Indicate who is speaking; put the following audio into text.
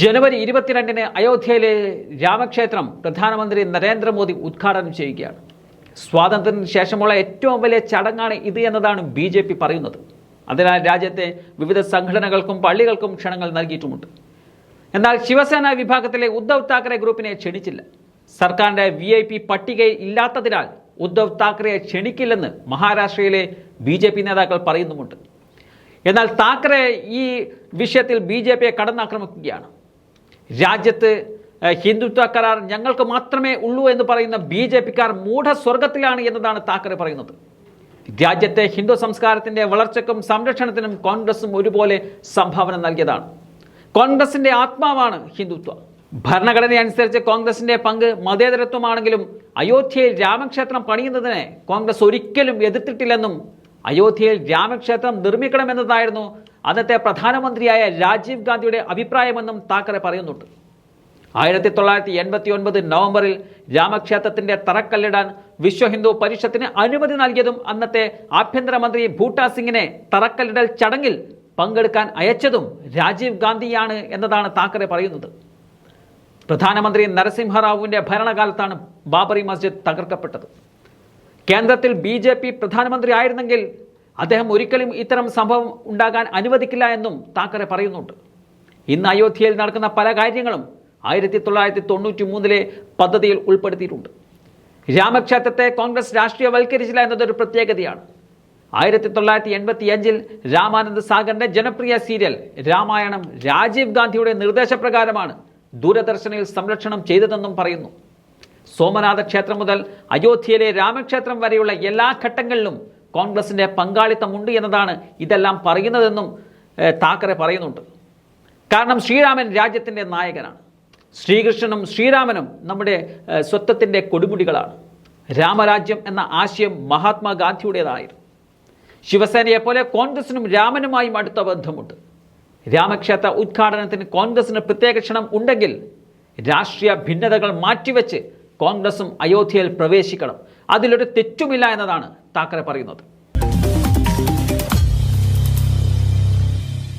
Speaker 1: ജനുവരി ഇരുപത്തിരണ്ടിന് അയോധ്യയിലെ രാമക്ഷേത്രം പ്രധാനമന്ത്രി നരേന്ദ്രമോദി ഉദ്ഘാടനം ചെയ്യുകയാണ് സ്വാതന്ത്ര്യത്തിന് ശേഷമുള്ള ഏറ്റവും വലിയ ചടങ്ങാണ് ഇത് എന്നതാണ് ബി ജെ പി പറയുന്നത് അതിനാൽ രാജ്യത്തെ വിവിധ സംഘടനകൾക്കും പള്ളികൾക്കും ക്ഷണങ്ങൾ നൽകിയിട്ടുമുണ്ട് എന്നാൽ ശിവസേന വിഭാഗത്തിലെ ഉദ്ധവ് താക്കറെ ഗ്രൂപ്പിനെ ക്ഷണിച്ചില്ല സർക്കാരിൻ്റെ വി ഐ പി പട്ടികയിൽ ഇല്ലാത്തതിനാൽ ഉദ്ധവ് താക്കറെയെ ക്ഷണിക്കില്ലെന്ന് മഹാരാഷ്ട്രയിലെ ബി ജെ പി നേതാക്കൾ പറയുന്നുമുണ്ട് എന്നാൽ താക്കറെ ഈ വിഷയത്തിൽ ബി ജെ പിയെ കടന്നാക്രമിക്കുകയാണ് രാജ്യത്ത് ഹിന്ദുത്വ കരാർ ഞങ്ങൾക്ക് മാത്രമേ ഉള്ളൂ എന്ന് പറയുന്ന ബി ജെ പിക്കാർ മൂഢസ്വർഗത്തിലാണ് എന്നതാണ് താക്കറെ പറയുന്നത് രാജ്യത്തെ ഹിന്ദു സംസ്കാരത്തിൻ്റെ വളർച്ചയ്ക്കും സംരക്ഷണത്തിനും കോൺഗ്രസും ഒരുപോലെ സംഭാവന നൽകിയതാണ് കോൺഗ്രസിൻ്റെ ആത്മാവാണ് ഹിന്ദുത്വം ഭരണഘടന അനുസരിച്ച് കോൺഗ്രസിൻ്റെ പങ്ക് മതേതരത്വമാണെങ്കിലും അയോധ്യയിൽ രാമക്ഷേത്രം പണിയുന്നതിനെ കോൺഗ്രസ് ഒരിക്കലും എതിർത്തിട്ടില്ലെന്നും അയോധ്യയിൽ രാമക്ഷേത്രം നിർമ്മിക്കണമെന്നതായിരുന്നു അന്നത്തെ പ്രധാനമന്ത്രിയായ രാജീവ് ഗാന്ധിയുടെ അഭിപ്രായമെന്നും താക്കറെ പറയുന്നുണ്ട് ആയിരത്തി തൊള്ളായിരത്തി എൺപത്തി ഒൻപത് നവംബറിൽ രാമക്ഷേത്രത്തിന്റെ തറക്കല്ലിടാൻ വിശ്വ ഹിന്ദു പരിഷത്തിന് അനുമതി നൽകിയതും അന്നത്തെ ആഭ്യന്തരമന്ത്രി ഭൂട്ടാ സിംഗിനെ തറക്കല്ലിടൽ ചടങ്ങിൽ പങ്കെടുക്കാൻ അയച്ചതും രാജീവ് ഗാന്ധിയാണ് എന്നതാണ് താക്കറെ പറയുന്നത് പ്രധാനമന്ത്രി നരസിംഹറാവുവിൻ്റെ ഭരണകാലത്താണ് ബാബറി മസ്ജിദ് തകർക്കപ്പെട്ടത് കേന്ദ്രത്തിൽ ബി ജെ പി പ്രധാനമന്ത്രി ആയിരുന്നെങ്കിൽ അദ്ദേഹം ഒരിക്കലും ഇത്തരം സംഭവം ഉണ്ടാകാൻ അനുവദിക്കില്ല എന്നും താക്കറെ പറയുന്നുണ്ട് ഇന്ന് അയോധ്യയിൽ നടക്കുന്ന പല കാര്യങ്ങളും ആയിരത്തി തൊള്ളായിരത്തി തൊണ്ണൂറ്റി മൂന്നിലെ പദ്ധതിയിൽ ഉൾപ്പെടുത്തിയിട്ടുണ്ട് രാമക്ഷേത്രത്തെ കോൺഗ്രസ് രാഷ്ട്രീയവൽക്കരിച്ചില്ല എന്നതൊരു പ്രത്യേകതയാണ് ആയിരത്തി തൊള്ളായിരത്തി എൺപത്തി അഞ്ചിൽ രാമാനന്ദ് സാഗറിന്റെ ജനപ്രിയ സീരിയൽ രാമായണം രാജീവ് ഗാന്ധിയുടെ നിർദ്ദേശപ്രകാരമാണ് ദൂരദർശനിൽ സംരക്ഷണം ചെയ്തതെന്നും പറയുന്നു സോമനാഥ ക്ഷേത്രം മുതൽ അയോധ്യയിലെ രാമക്ഷേത്രം വരെയുള്ള എല്ലാ ഘട്ടങ്ങളിലും കോൺഗ്രസിൻ്റെ പങ്കാളിത്തമുണ്ട് എന്നതാണ് ഇതെല്ലാം പറയുന്നതെന്നും താക്കറെ പറയുന്നുണ്ട് കാരണം ശ്രീരാമൻ രാജ്യത്തിൻ്റെ നായകനാണ് ശ്രീകൃഷ്ണനും ശ്രീരാമനും നമ്മുടെ സ്വത്വത്തിൻ്റെ കൊടുമുടികളാണ് രാമരാജ്യം എന്ന ആശയം മഹാത്മാഗാന്ധിയുടേതായിരുന്നു ശിവസേനയെപ്പോലെ കോൺഗ്രസിനും രാമനുമായും അടുത്ത ബന്ധമുണ്ട് രാമക്ഷേത്ര ഉദ്ഘാടനത്തിന് കോൺഗ്രസിന് പ്രത്യേക ക്ഷണം ഉണ്ടെങ്കിൽ രാഷ്ട്രീയ ഭിന്നതകൾ മാറ്റിവെച്ച് കോൺഗ്രസും അയോധ്യയിൽ പ്രവേശിക്കണം അതിലൊരു തെറ്റുമില്ല എന്നതാണ് താക്കറെ പറയുന്നത്